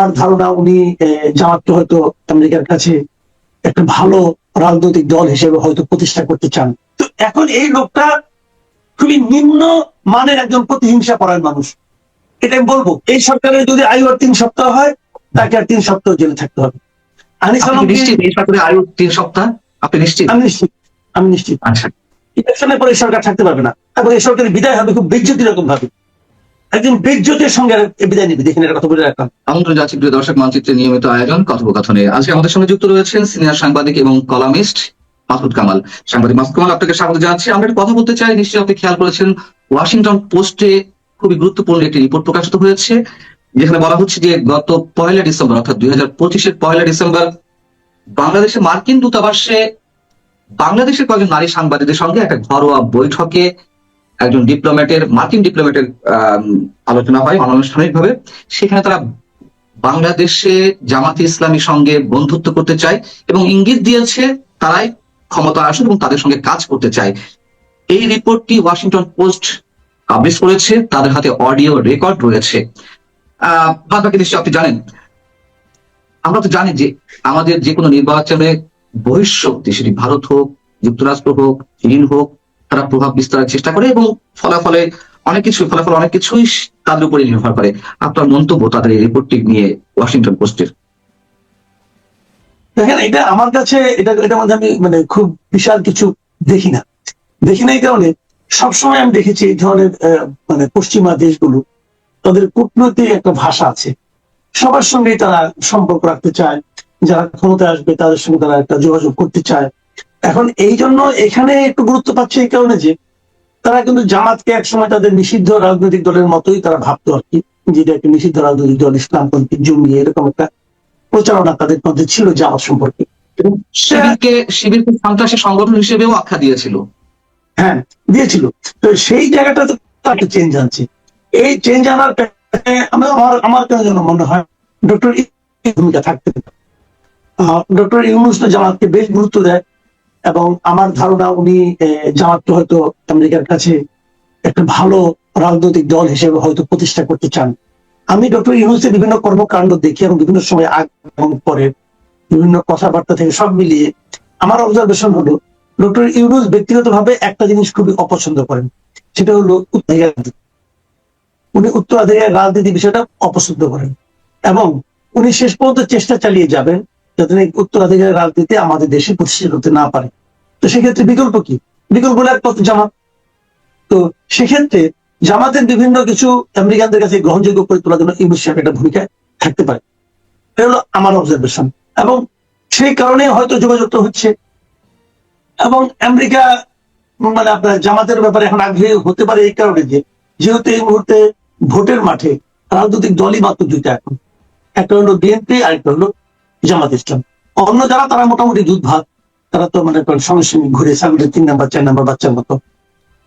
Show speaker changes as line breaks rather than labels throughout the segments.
আমার ধারণা উনি আহ, জামাতকে হয়তো আমেরিকার কাছে একটা ভালো রাজনৈতিক দল হিসেবে হয়তো প্রতিষ্ঠা করতে চান। তো এখন এই লোকটা খুবই নিম্ন মানের একজন প্রতিহিংসা করার মানুষ। এটা আমি বলব এই সরকারের যদি আয়ু আর তিন সপ্তাহ হয় তাকে আর তিন সপ্তাহ জেলে থাকতে হবে। আনিস
আয়ু তিন সপ্তাহ? আপনি নিশ্চিত?
আমি নিশ্চিত আমি নিশ্চিত।
আচ্ছা।
ইলেকশনের পরে এই সরকার থাকতে পারবে না। এবং এই সরকারের বিদায় হবে খুব বেজ্জতি রকম ভাবে একজন বেজ্জতির সঙ্গে বিদায় নিবে দেখেন এটা কথা বলে রাখলাম
আমন্ত্রণ যাচ্ছি প্রিয় দর্শক মানচিত্রের নিয়মিত আয়োজন, কথোপকথনে। আজকে আমাদের সঙ্গে যুক্ত রয়েছেন সিনিয়র সাংবাদিক এবং কলামিস্ট মাসুদ কামাল। সাংবাদিক মাসুদ কামাল, আপনাকে স্বাগত জানাচ্ছি। আমরা কথা বলতে চাই, নিশ্চয়ই আপনি খেয়াল করেছেন, ওয়াশিংটন পোস্টে খুবই গুরুত্বপূর্ণ একটি রিপোর্ট প্রকাশিত হয়েছে, যেখানে বলা হচ্ছে যে গত পয়লা ডিসেম্বর, অর্থাৎ দুই হাজার পঁচিশের পয়লা ডিসেম্বর, বাংলাদেশে মার্কিন দূতাবাসে বাংলাদেশের কয়েকজন নারী সাংবাদিকদের সঙ্গে একটা ঘরোয়া বৈঠকে একজন ডিপ্লোম্যাটের মার্কিন ডিপ্লোম্যাটের আলোচনা হয় অনানুষ্ঠানিক ভাবে সেখানে তারা বাংলাদেশে জামাতে ইসলামীর সঙ্গে বন্ধুত্ব করতে চায় এবং ইঙ্গিত দিয়েছে তারাই ক্ষমতা আসুন এবং তাদের সঙ্গে কাজ করতে চায়। এই রিপোর্টটি ওয়াশিংটন পোস্ট পাবলিশ করেছে। তাদের হাতে অডিও রেকর্ড রয়েছে। আহ বাদ বাকি নিশ্চয়ই আপনি জানেন। আমরা তো জানি যে আমাদের যে কোনো নির্বাচনে বহিঃশক্তি, সেটি ভারত হোক, যুক্তরাষ্ট্র হোক, চীন হোক তারা প্রভাব বিস্তারের চেষ্টা করে এবং ফলাফলে অনেক কিছু ফলাফল অনেক কিছুই তাদের উপরে নির্ভর করে। আপনার মন্তব্য তাদের এই রিপোর্টটি নিয়ে ওয়াশিংটন পোস্টের
দেখেন, এটা আমার কাছে, এটা, এটার মধ্যে আমি মানে খুব বিশাল কিছু দেখি না। দেখি না এই কারণে সবসময় আমি দেখেছি এই ধরনের মানে পশ্চিমা দেশগুলো, তাদের কূটনৈতিক একটা ভাষা আছে। সবার সঙ্গেই তারা সম্পর্ক রাখতে চায়, যারা ক্ষমতায় আসবে তাদের সঙ্গে তারা একটা যোগাযোগ করতে চায়। এখন এই জন্য এখানে একটু গুরুত্ব পাচ্ছে এই কারণে যে তারা কিন্তু জামাতকে একসময় তাদের নিষিদ্ধ রাজনৈতিক দলের মতোই তারা ভাবতো আর কি যেটা একটা নিষিদ্ধ রাজনৈতিক দল ইসলামপন্থী জঙ্গি এরকম একটা প্রচারণা তাদের মধ্যে ছিল জামাত সম্পর্কে।
শিবিরকে শিবিরকে সন্ত্রাসী সংগঠন হিসেবেও আখ্যা দিয়েছিল।
হ্যাঁ দিয়েছিল। তো সেই জায়গাটা তো তাকে চেঞ্জ আনছে। এই চেঞ্জ আনার আমার আমার কেন যেন মনে হয় ডক্টর ভূমিকা থাকতে ডক্টর ইউনুস জামাতকে বেশ গুরুত্ব দেয়। এবং আমার ধারণা উনি জামাতকে হয়তো আমেরিকার কাছে একটা ভালো রাজনৈতিক দল হিসেবে হয়তো প্রতিষ্ঠা করতে চান। আমি ডক্টর ইউনুসের বিভিন্ন কর্মকাণ্ড দেখি এবং বিভিন্ন সময় আগে এবং পরে বিভিন্ন কথাবার্তা থেকে সব মিলিয়ে আমার অবজারভেশন হলো, ডক্টর ইউনুস ব্যক্তিগতভাবে একটা জিনিস খুবই অপছন্দ করেন, সেটা হলো উত্তরাধিকার উনি উত্তরাধিকার রাজনীতি বিষয়টা অপছন্দ করেন এবং উনি শেষ পর্যন্ত চেষ্টা চালিয়ে যাবেন যাতে না এই উত্তরাধিকার রাজনীতি আমাদের দেশে প্রতিষ্ঠিত হতে না পারে। তো সেক্ষেত্রে বিকল্প কি? বিকল্প হলো একমাত্র জামাত। তো সেক্ষেত্রে জামাতের বিভিন্ন কিছু আমেরিকানদের কাছে গ্রহণযোগ্য করে তোলার জন্য সাহেব একটা ভূমিকা থাকতে পারে। এটা হলো আমার অবজারভেশন এবং সেই কারণে হয়তো যোগাযোগটা হচ্ছে। এবং আমেরিকা মানে আপনার জামাতের ব্যাপারে এখন আগ্রহী হতে পারে এই কারণে যে, যেহেতু এই মুহূর্তে ভোটের মাঠে রাজনৈতিক দলই মাত্র দুইটা এখন। একটা হলো বিএনপি আর একটা হলো জামাত ইসলাম। অন্য যারা, তারা মোটামুটি দুধ ভাত তারা তো মানে সঙ্গে ঘুরে ছাগলের তিন নাম্বার, চার নাম্বার বাচ্চার মতো।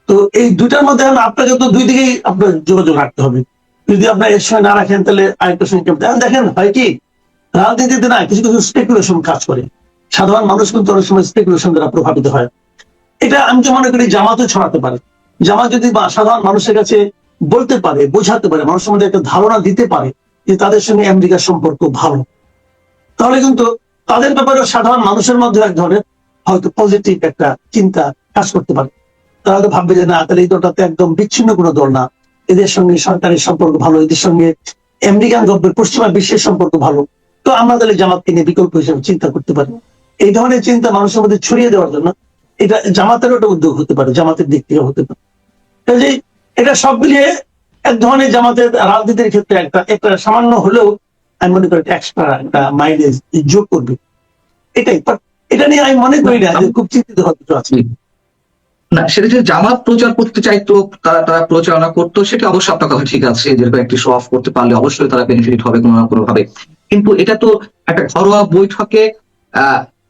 তো এই দুইটার মধ্যে আপনাকে তো দুই দিকেই আপনার যোগাযোগ রাখতে হবে। যদি আপনার এর সঙ্গে না রাখেন, তাহলে আরেকটা সঙ্গে কেমন? দেখেন, হয় কি? রাজনীতিতে না, কিছু কিছু স্পেকুলেশন কাজ করে। সাধারণ মানুষ কিন্তু অনেক সময় স্পেকুলেশন দ্বারা প্রভাবিত হয়। এটা আমি তো মনে করি জামাতও ছড়াতে পারে। জামাত যদি সাধারণ মানুষের কাছে বলতে পারে, বোঝাতে পারে মানুষের মধ্যে একটা ধারণা দিতে পারে যে তাদের সঙ্গে আমেরিকার সম্পর্ক ভালো। তাহলে কিন্তু তাদের ব্যাপারে সাধারণ মানুষের মধ্যে এক ধরনের হয়তো পজিটিভ একটা চিন্তা কাজ করতে পারে। তারা হয়তো ভাববে যে, না, তাহলে এই দলটাতে একদম বিচ্ছিন্ন কোনো দল না। এদের সঙ্গে সরকারের সম্পর্ক ভালো, এদের সঙ্গে আমেরিকান গভর্নমেন্ট, পশ্চিমা বিশ্বের সম্পর্ক ভালো। তো আমরা তাহলে জামাতকে নিয়ে বিকল্প হিসেবে চিন্তা করতে পারি। এই ধরনের চিন্তা মানুষের মধ্যে ছড়িয়ে দেওয়ার জন্য এটা জামাতেরও একটা উদ্যোগ হতে পারে, জামাতের দিক থেকে হতে পারে। কাজে এটা সব মিলিয়ে এক ধরনের জামাতের রাজনীতির ক্ষেত্রে একটা একটা সামান্য হলেও আমি মনে করি এক্সট্রা একটা মাইলেজ যোগ করবে। এটাই এটা নিয়ে আমি মনে করি না খুব চিন্তিত হওয়ার আছে
না, সেটা যে জামাত প্রচার করতে চাইতো, তারা তারা প্রচারণা করতো, সেটা অবশ্যই আপনার কথা ঠিক আছে যেরকম একটি শো অফ করতে পারলে অবশ্যই তারা বেনিফিট হবে কোনো না কোনো ভাবে কিন্তু এটা তো একটা ঘরোয়া বৈঠকে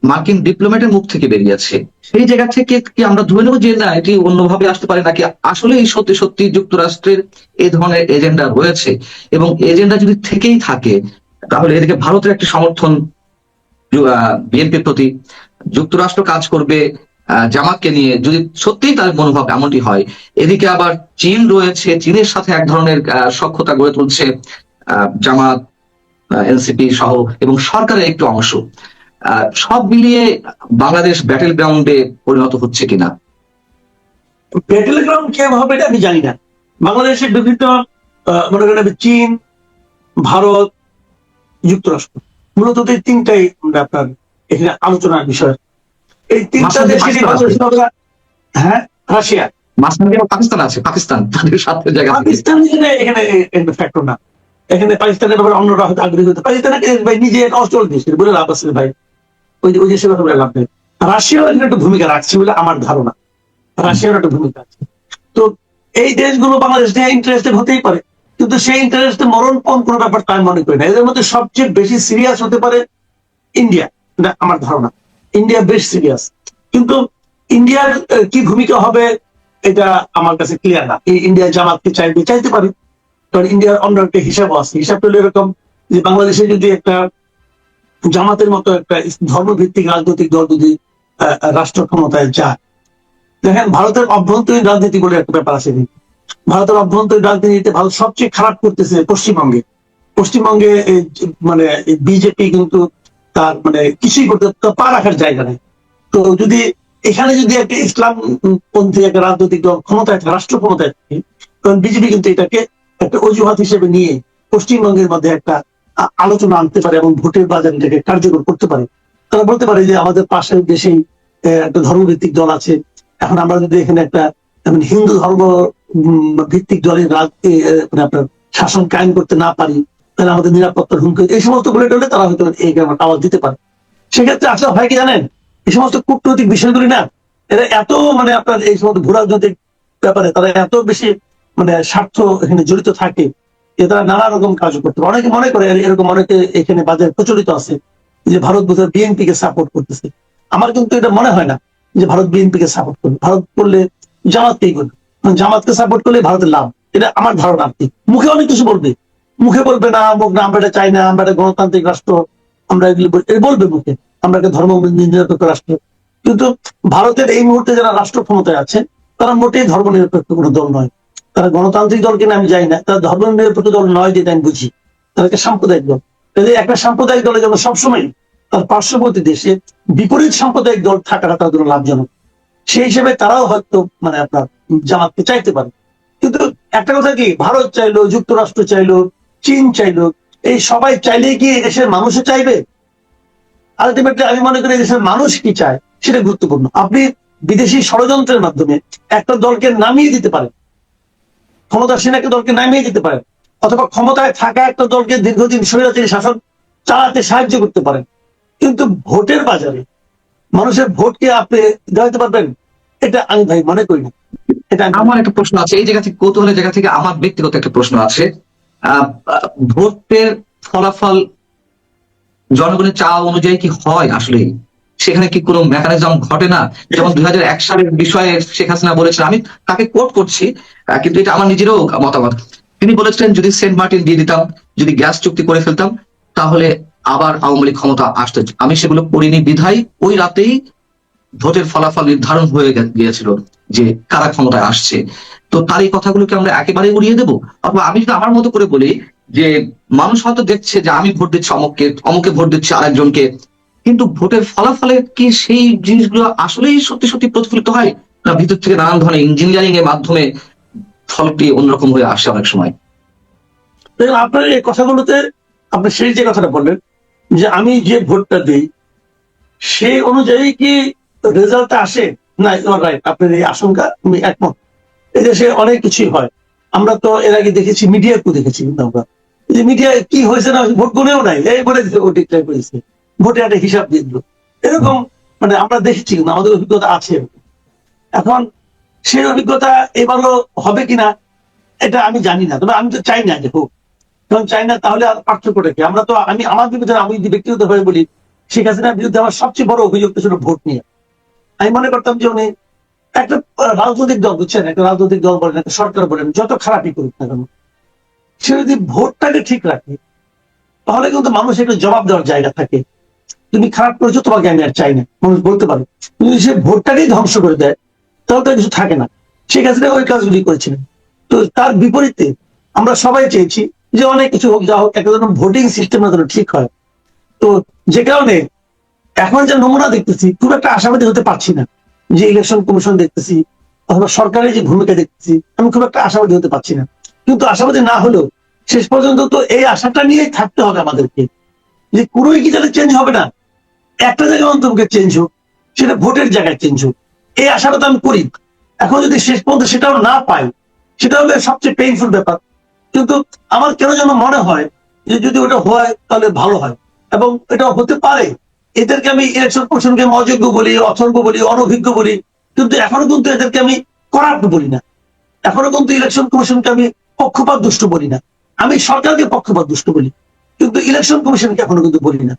মার্কিন ডিপ্লোম্যাটের মুখ থেকে বেরিয়েছে। সেই জায়গা থেকে কি আমরা ধরে নেব যে না, এটি অন্যভাবে আসতে পারে নাকি আসলে এই সত্যি সত্যি যুক্তরাষ্ট্রের এই ধরনের এজেন্ডা রয়েছে? এবং এজেন্ডা যদি থেকেই থাকে তাহলে এদিকে ভারতের একটি সমর্থন বিএনপির প্রতি। যুক্তরাষ্ট্র কাজ করবে জামাতকে নিয়ে। যদি সত্যিই তার মনোভাব এমনটি হয়, এদিকে আবার চীন রয়েছে। চীনের সাথে এক ধরনের সখ্যতা গড়ে তুলছে জামাত এনসিপি সহ এবং সরকারের একটু অংশ। সব মিলিয়ে বাংলাদেশ ব্যাটেল গ্রাউন্ডে পরিণত হচ্ছে কিনা?
ব্যাটেল গ্রাউন্ড কেমন হবে এটা আমি জানি না। বাংলাদেশের বিভিন্ন মনে করেন চীন, ভারত যুক্তরাষ্ট্র। মূলত এই তিনটাই আপনার এখানে আলোচনার বিষয়। এই তিনটা
মাঝখানে
দেশে
পাকিস্তান আছে।
বাংলাদেশের আমরা- হ্যাঁ রাশিয়া।
পাকিস্তান আছে পাকিস্তান। তাদের সাথে জায়গা
পাকিস্তান এখানে এখানে ফ্যাক্টর না। এখানে পাকিস্তানের ব্যাপারে অন্যরা হয়তো আগ্রহী হতে পাকিস্তানের ভাই নিজে একটা অচল দেশ বলে লাভ আছে ভাই। ওই যে ওই দেশের কথা বলে লাভ নেই। রাশিয়াও এখানে একটা ভূমিকা রাখছে বলে আমার ধারণা। রাশিয়ার একটা ভূমিকা আছে। তো এই দেশগুলো বাংলাদেশ নিয়ে ইন্টারেস্টেড হতেই পারে। কিন্তু সেই ইন্টারেস্টে মরণপণ কোনো ব্যাপার তাই মনে করি না। এদের মধ্যে সবচেয়ে বেশি সিরিয়াস হতে পারে ইন্ডিয়া আমার ধারণা। ইন্ডিয়া বেশ সিরিয়াস কিন্তু ইন্ডিয়ার কি ভূমিকা হবে এটা আমার কাছে ক্লিয়ার না। ইন্ডিয়া জামাতকে চাইবে চাইতে পারে। কারণ ইন্ডিয়ার অন্য একটা হিসাব আছে। হিসাবটা হলো এরকম যে বাংলাদেশে যদি একটা জামাতের মতো একটা ধর্মভিত্তিক রাজনৈতিক দল যদি রাষ্ট্র ক্ষমতায় যায়। দেখেন, ভারতের অভ্যন্তরীণ রাজনীতি বলে একটা ব্যাপার আছে কিন্তু। ভারতের অভ্যন্তরীণ রাজনীতিতে ভারত সবচেয়ে খারাপ করতেছে পশ্চিমবঙ্গে। পশ্চিমবঙ্গে মানে বিজেপি কিন্তু তার মানে কিছুই করতে পা রাখার জায়গা নেই। তো যদি এখানে যদি একটা ইসলাম পন্থী একটা রাজনৈতিক দল ক্ষমতায় থাকে, রাষ্ট্র ক্ষমতায় থাকে, তখন বিজেপি কিন্তু এটাকে একটা অজুহাত হিসেবে নিয়ে পশ্চিমবঙ্গের মধ্যে একটা আলোচনা আনতে পারে এবং ভোটের বাজার এটাকে কার্যকর করতে পারে। তারা বলতে পারে যে আমাদের পাশের দেশেই একটা ধর্মভিত্তিক দল আছে। এখন আমরা যদি এখানে একটা হিন্দু ধর্ম ভিত্তিক দলের মানে আপনার শাসন কায়েম করতে না পারি, তাহলে আমাদের নিরাপত্তার হুমকি, এই সমস্ত বলে টলে তারা হয়তো এই গ্রামে আওয়াজ দিতে পারে। সেক্ষেত্রে আসলে হয় কি জানেন? এই সমস্ত কূটনৈতিক বিষয়গুলি না, এরা এত মানে আপনার এই সমস্ত ভূ রাজনৈতিক ব্যাপারে তারা এত বেশি মানে স্বার্থ এখানে জড়িত থাকে, যে তারা নানা রকম কাজ করতে পারে। অনেকে মনে করে, এরকম অনেকে এখানে বাজারে প্রচলিত আছে, যে ভারত বোধহয় বিএনপি কে সাপোর্ট করতেছে। আমার কিন্তু এটা মনে হয় না যে ভারত বিএনপি কে সাপোর্ট করবে। ভারত করলে জামাতকেই করবে? জামাতকে সাপোর্ট করলে ভারতের লাভ। এটা আমার ধারণা কি মুখে অনেক কিছু বলবে। মুখে বলবে না মুখ না আমরা এটা চাই না, আমরা একটা গণতান্ত্রিক রাষ্ট্র, আমরা এগুলি বলবে মুখে, আমরা ধর্ম নিরপেক্ষ রাষ্ট্র। কিন্তু ভারতের এই মুহূর্তে যারা রাষ্ট্র ক্ষমতায় আছে, তারা মোটেই ধর্ম নিরপেক্ষ কোনো দল নয়। তারা গণতান্ত্রিক দল কিনা আমি জানি না, তারা ধর্ম নিরপেক্ষ দল নয় যেটা আমি বুঝি। একটা সাম্প্রদায়িক দল। একটা সাম্প্রদায়িক দলের জন্য সবসময় তার পার্শ্ববর্তী দেশে বিপরীত সাম্প্রদায়িক দল থাকাটা জন্য লাভজনক। সেই হিসেবে তারাও হয়তো মানে আপনার জামাতকে চাইতে পারে। কিন্তু একটা কথা কি? ভারত চাইলো, যুক্তরাষ্ট্র চাইলো, চীন চাইলো, এই সবাই চাইলে কি এই দেশের মানুষও চাইবে? আলটিমেটলি আমি মনে করি এই দেশের মানুষ কি চায় সেটা গুরুত্বপূর্ণ। আপনি বিদেশি ষড়যন্ত্রের মাধ্যমে একটা দলকে নামিয়ে দিতে পারেন। ক্ষমতাসীন একটা দলকে নামিয়ে দিতে পারেন। অথবা ক্ষমতায় থাকা একটা দলকে দীর্ঘদিন স্বৈরাচারী শাসন চালাতে সাহায্য করতে পারেন। কিন্তু ভোটের বাজারে মানুষের ভোটকে আপনি দেওয়াতে পারবেন? এটা আমি ভাই মনে করি না।
আমার একটা প্রশ্ন আছে, এই জায়গা থেকে কৌতূহলের জায়গা থেকে আমার ব্যক্তিগত একটা প্রশ্ন আছে। ভোটের ফলাফল জনগণের চাওয়া অনুযায়ী কি হয় আসলে? সেখানে কি কোনো মেকানিজম ঘটে না? যেমন দুই সালের বিষয়ে শেখ হাসিনা বলেছেন, আমি তাকে কোট করছি কিন্তু এটা আমার নিজেরও মতামত। তিনি বলেছিলেন, যদি সেন্ট মার্টিন দিয়ে দিতাম, যদি গ্যাস চুক্তি করে ফেলতাম, তাহলে আবার আওয়ামী লীগ ক্ষমতা আসতে আমি সেগুলো করিনি। বিধায় ওই রাতেই ভোটের ফলাফল নির্ধারণ হয়ে গিয়েছিল। যে কারা ক্ষমতায় আসছে। তো তার এই কথাগুলোকে আমরা একেবারে উড়িয়ে দেবো? অথবা আমি যদি আমার মতো করে বলি যে মানুষ হয়তো দেখছে যে আমি ভোট দিচ্ছি অমুককে, অমুকে ভোট দিচ্ছি আরেকজনকে, কিন্তু ভোটের ফলাফলে কি সেই জিনিসগুলো আসলেই সত্যি সত্যি প্রতিফলিত হয়? না ভিতর থেকে নানান ধরনের ইঞ্জিনিয়ারিং এর মাধ্যমে ফলটি অন্যরকম হয়ে আসে অনেক সময়?
আপনার এই কথাগুলোতে আপনি সেই যে কথাটা বললেন, যে আমি যে ভোটটা দিই, সেই অনুযায়ী কি রেজাল্টটা আসে? রাইট আপনার এই আশঙ্কা একমত। এই দেশে অনেক কিছুই হয়। আমরা তো এর আগে দেখেছি দেখেছি কিন্তু আমরা। মিডিয়া কি হয়েছে না ভোট গুনেও নাই। এই বলে ডিক্লেয়ার করেছে। ভোটে একটা হিসাব দিয়ে দিল। এরকম মানে আমরা দেখেছি কিন্তু আমাদের অভিজ্ঞতা আছে। এখন সেই অভিজ্ঞতা এবারও হবে কিনা, এটা আমি জানি না। তবে আমি তো চাই না যে হোক। কারণ চাই না, তাহলে আর পার্থক্যটা কি আমরা তো, আমি, আমার বিরুদ্ধে আমি যদি ব্যক্তিগতভাবে বলি, শেখ হাসিনার বিরুদ্ধে আমার সবচেয়ে বড় অভিযোগটা ছিল ভোট নিয়ে। আমি মনে করতাম যে উনি একটা রাজনৈতিক দল, বুঝছেন? একটা রাজনৈতিক দল বলেন, একটা সরকার বলেন, যত খারাপই করুক না কেন, সে যদি ভোটটাকে ঠিক রাখে, তাহলে কিন্তু মানুষ একটা জবাব দেওয়ার জায়গা থাকে। তুমি খারাপ করেছ, তোমাকে আমি আর চাই না। মানুষ বলতে পারে। যদি সে ভোটটাকেই ধ্বংস করে দেয়, তাহলে তো কিছু থাকে না। শেখ হাসিনা ওই কাজগুলি করেছিলেন। তো তার বিপরীতে আমরা সবাই চেয়েছি যে অনেক কিছু হোক, যা হোক, একটা ভোটিং সিস্টেম যেন ঠিক হয়। তো যে কারণে এখন যে নমুনা দেখতেছি, খুব একটা আশাবাদী হতে পারছি না যে ইলেকশন কমিশন দেখতেছি, অথবা সরকারের যে ভূমিকা দেখতেছি, আমি খুব একটা আশাবাদী হতে পারছি না। কিন্তু আশাবাদী না হলেও শেষ পর্যন্ত তো এই আশাটা নিয়েই থাকতে হবে আমাদেরকে যে কোনোই কি যাতে চেঞ্জ হবে না। একটা জায়গায় অন্তর্কে চেঞ্জ হোক, সেটা ভোটের জায়গায় চেঞ্জ হোক। এই আশাটা তো আমি করি। এখন যদি শেষ পর্যন্ত সেটাও না পাই, সেটা হবে সবচেয়ে পেইনফুল ব্যাপার। কিন্তু আমার কেন যেন মনে হয় যে যদি ওটা হয়, তাহলে ভালো হয়। এবং এটা হতে পারে। এদেরকে আমি ইলেকশন কমিশনকে অযোগ্য বলি অথর্ব বলি অনভিজ্ঞ বলি কিন্তু এখনও কিন্তু এদেরকে আমি করাপ্ট বলি না। এখনও কিন্তু ইলেকশন কমিশনকে আমি পক্ষপাত দুষ্ট বলি না। আমি সরকারকে পক্ষপাত দুষ্ট বলি কিন্তু ইলেকশন কমিশনকে এখনও কিন্তু বলি না।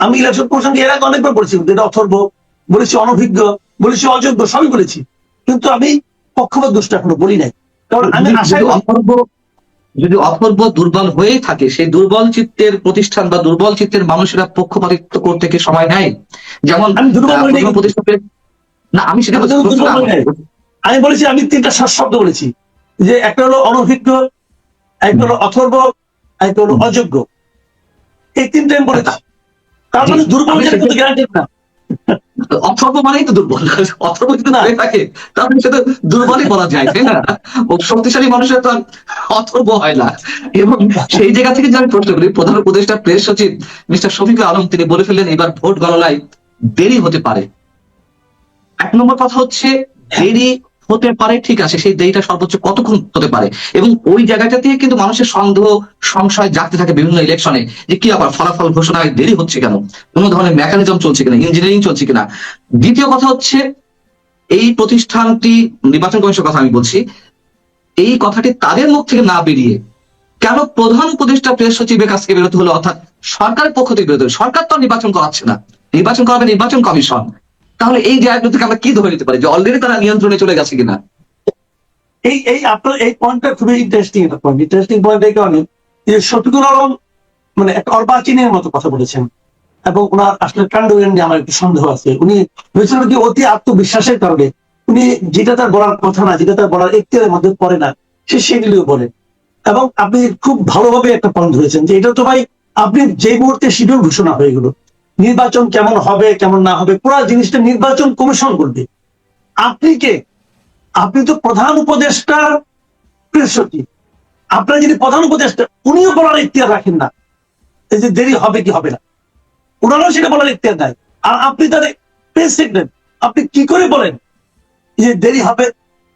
আমি ইলেকশন কমিশনকে এর আগে অনেকবার বলেছি কিন্তু এটা অথর্ব বলেছি অনভিজ্ঞ বলেছি অযোগ্য সবই বলেছি। কিন্তু আমি পক্ষপাত দুষ্ট এখনও বলি নাই। কারণ আমি আশায়
যদি অথর্ব দুর্বল হয়েই থাকে সেই দুর্বল চিত্তের প্রতিষ্ঠান বা দুর্বল চিত্তের মানুষেরা পক্ষপাতিত্ব করতে কি সময় নেয়? যেমন প্রতিষ্ঠানের না আমি সেটা
আমি
বলছি।
আমি তিনটা শব্দ বলেছি। যে একটা হলো অনভিজ্ঞ একটা হলো অথর্ব একটা হলো অযোগ্য। এই তিনটা আমি বলেছি। তার মানে দুর্বল কিন্তু না
অথর্ব মানেই তো দুর্বল। অথর্ব যদি না হয়ে থাকে, তাহলে সেটা দুর্বলই বলা যায়, তাই না? ও শক্তিশালী মানুষের তো অথর্ব হয় না। এবং সেই জায়গা থেকে যে আমি প্রশ্ন করি প্রধান উপদেষ্টা প্রেস সচিব মিস্টার শফিকুল আলম, তিনি বলে ফেললেন, এবার ভোট গণনায় দেরি হতে পারে। এক নম্বর কথা হচ্ছে, দেরি হতে পারে, ঠিক আছে, সেই দেরিটা সর্বোচ্চ কতক্ষণ হতে পারে? এবং ওই জায়গাটা থেকে কিন্তু মানুষের সন্দেহ, সংশয় জাগতে থাকে বিভিন্ন ইলেকশনে যে কি আবার ফলাফল ঘোষণায় দেরি হচ্ছে কেন? কোনো ধরনের মেকানিজম চলছে কিনা? ইঞ্জিনিয়ারিং চলছে কিনা? দ্বিতীয় কথা হচ্ছে, এই প্রতিষ্ঠানটি, নির্বাচন কমিশনের কথা আমি বলছি, এই কথাটি তাদের মুখ থেকে না বেরিয়ে কেন প্রধান উপদেষ্টা প্রেস সচিবের কাছ থেকে বেরোতে হলো? অর্থাৎ সরকারের পক্ষ থেকে বেরোতে সরকার তো নির্বাচন করাচ্ছে না। নির্বাচন করাবে নির্বাচন কমিশন। তাহলে এই জায়গাগুলো থেকে আমরা কি ধরে নিতে পারি? যে অলরেডি তারা নিয়ন্ত্রণে চলে গেছে কিনা?
এই এই, আপনার, এই পয়েন্টটা খুবই ইন্টারেস্টিং একটা পয়েন্ট ইন্টারেস্টিং পয়েন্ট এই কারণে যে শফিকুল আলম মানে একটা অর্বাচীনের মতো কথা বলেছেন। এবং ওনার আসলে কাণ্ড নিয়ে আমার একটু সন্দেহ আছে। উনি হয়েছিল কি অতি আত্মবিশ্বাসের কারণে উনি যেটা তার বলার কথা না, যেটা তার বলার এখতিয়ারের মধ্যে পড়ে না, সে সেগুলিও বলে। এবং আপনি খুব ভালোভাবে একটা পয়েন্ট ধরেছেন যে এটা তো ভাই, আপনি যে মুহূর্তে শিডিউল ঘোষণা হয়ে গেল নির্বাচন কেমন হবে, কেমন না হবে, পুরো জিনিসটা নির্বাচন কমিশন করবে। আপনি কে? আপনি তো প্রধান উপদেষ্টার সচিব আপনার যিনি প্রধান উপদেষ্টা, উনিও বলার ইতিহার রাখেন না। এই যে দেরি হবে কি হবে না? ওনারাও সেটা বলার ইতিহার নাই আর আপনি তাদের প্রেস সেক্রেটারি আপনি কি করে বলেন যে দেরি হবে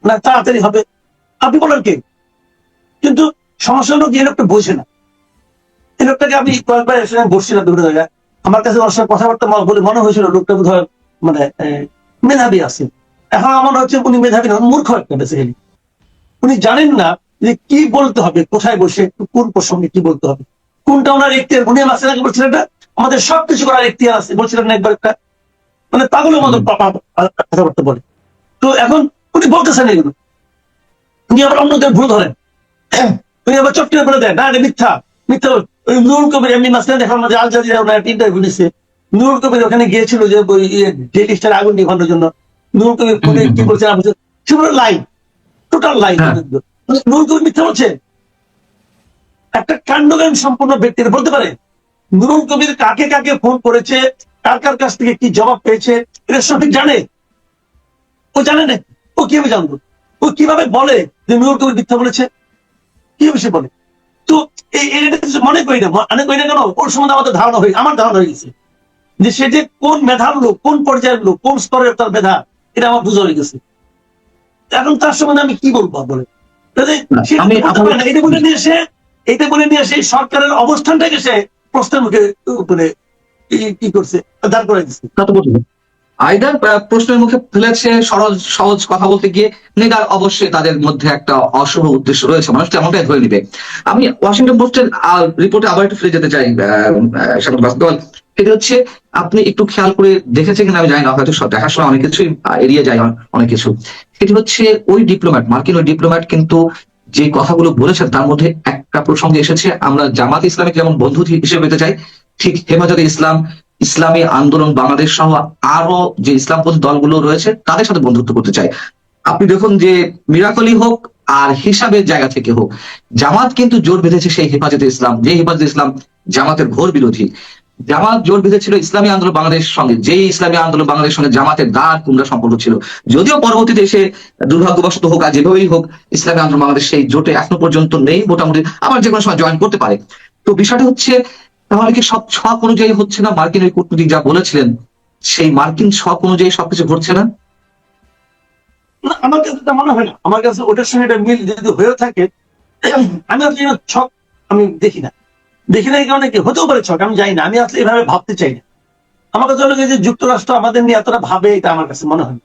না, তাড়াতাড়ি হবে? আপনি বলেন কে? কিন্তু সমস্যা হলো কি এই লোকটা বোঝে না। এই লোকটাকে আমি কয়েকবার বসছিলাম বিভিন্ন জায়গায়। আমার কাছে ওর সঙ্গে কথাবার্তা বলে মনে হয়েছিল লোকটা বোধ মানে মেধাবী আছে। এখন আমার হচ্ছে উনি মেধাবী না মূর্খ একটা বেসিক্যালি উনি জানেন না যে কি বলতে হবে কোথায় বসে কোন প্রসঙ্গে কি বলতে হবে। কোনটা ওনার এখতিয়ার? উনি আমার সেনাকে বলছিলেন না আমাদের সবকিছু করার এখতিয়ার আছে বলছিলেন না একবার একটা। মানে পাগলের মতো কথাবার্তা বলে। তো এখন উনি বলতেছেন এগুলো। উনি আবার অন্যদের ভুল ধরেন। উনি আবার চট করে বলে দেন না মিথ্যা মিথ্যা নুরুল কবির এমনি মাঝখানে দেখার মধ্যে আল জাজিরা ওনার একটা ইন্টারভিউ নিচ্ছে নুরুল কবির ওখানে গিয়েছিল যে ওই ডেলি স্টার আগুন নিভানোর জন্য। নুরুল কবির ফোনে কি বলছে না বলছে সেগুলো line total line. Nurul Kabir মিথ্যা বলছে? একটা কাণ্ডজ্ঞান সম্পূর্ণ ব্যক্তির বলতে পারে? নুরুল কবির কাকে কাকে ফোন করেছে? কার কার কাছ থেকে কি জবাব পেয়েছে? এটা সঠিক জানে? ও জানে না। ও কীভাবে জানব ও কীভাবে বলে যে নুরুল কবির মিথ্যা বলেছে? কীভাবে সে বলে? তো এটা মনে করি না। মনে করি না কেন? ওর সম্বন্ধে আমাদের ধারণা হয়ে আমার ধারণা হয়ে গেছে। যে সে যে কোন মেধার লোক কোন পর্যায়ের লোক কোন স্তরের তার মেধা এটা আমার বুঝা হয়ে গেছে। এখন তার সম্বন্ধে আমি কি বলব বলে। এটা বলে নিয়ে এসে এটা বলে নিয়ে এসে সরকারের অবস্থানটাকে সে প্রশ্নের মুখে মানে কি- করছে দাঁড় করে দিচ্ছে।
আইদার প্রশ্নের মুখে ফেলেছে সহজ সহজ কথা বলতে গিয়ে নেগার অবশ্যই তাদের মধ্যে একটা অশুভ উদ্দেশ্য রয়েছে। মানুষ তেমনটাই ধরে নিবে। আমি ওয়াশিংটন পোস্টের রিপোর্টে আবার একটু ফিরে যেতে চাই সেটা হচ্ছে, আপনি একটু খেয়াল করে দেখেছেন কিনা আমি জানি না, হয়তো দেখার সময় অনেক কিছুই এড়িয়ে যায় অনেক কিছু। সেটি হচ্ছে, ওই ডিপ্লোম্যাট, মার্কিন ওই ডিপ্লোম্যাট কিন্তু যে কথাগুলো বলেছেন, তার মধ্যে একটা প্রসঙ্গে এসেছে, আমরা জামাত ইসলামিক যেমন বন্ধু হিসেবে পেতে চাই, ঠিক হেফাজতে ইসলাম ইসলামী আন্দোলন বাংলাদেশ সহ আরও যে ইসলামপন্থী দলগুলো রয়েছে, তাদের সাথে বন্ধুত্ব করতে চাই। আপনি দেখুন যে মিরাকলি হোক আর হিসাবের জায়গা থেকে হোক, জামাত কিন্তু জোর বেঁধেছে সেই হেফাজতে ইসলাম। যে হেফাজতে ইসলাম জামাতের ঘোর বিরোধী। জামাত জোর বেঁধেছিল ইসলামী আন্দোলন বাংলাদেশের সঙ্গে। যেই ইসলামী আন্দোলন বাংলাদেশের সঙ্গে জামাতের দাঁড় কুমড়া সম্পর্ক ছিল। যদিও পরবর্তীতে এসে দুর্ভাগ্যবশত হোক আর যেভাবেই হোক, ইসলামী আন্দোলন বাংলাদেশ সেই জোটে এখনও পর্যন্ত নেই মোটামুটি। আবার যে কোনো সময় জয়েন করতে পারে। তো বিষয়টা হচ্ছে তাহলে কি সব ছক অনুযায়ী হচ্ছে না মার্কিন ওই কূটনীতিক যা বলেছিলেন, সেই মার্কিন ছক অনুযায়ী সবকিছু ঘটছে না?
আমার কাছে মনে হয় না। আমার কাছে ওটার সঙ্গে একটা মিল যদি হয়ে থাকে, আমি আসলে ছক আমি দেখি না। দেখি না এই কারণে কি? হতেও পারে ছক আমি জানি না। আমি আসলে এভাবে ভাবতে চাই না। আমার কাছে যে যুক্তরাষ্ট্র আমাদের নিয়ে এতটা ভাবে, এটা আমার কাছে মনে হয়।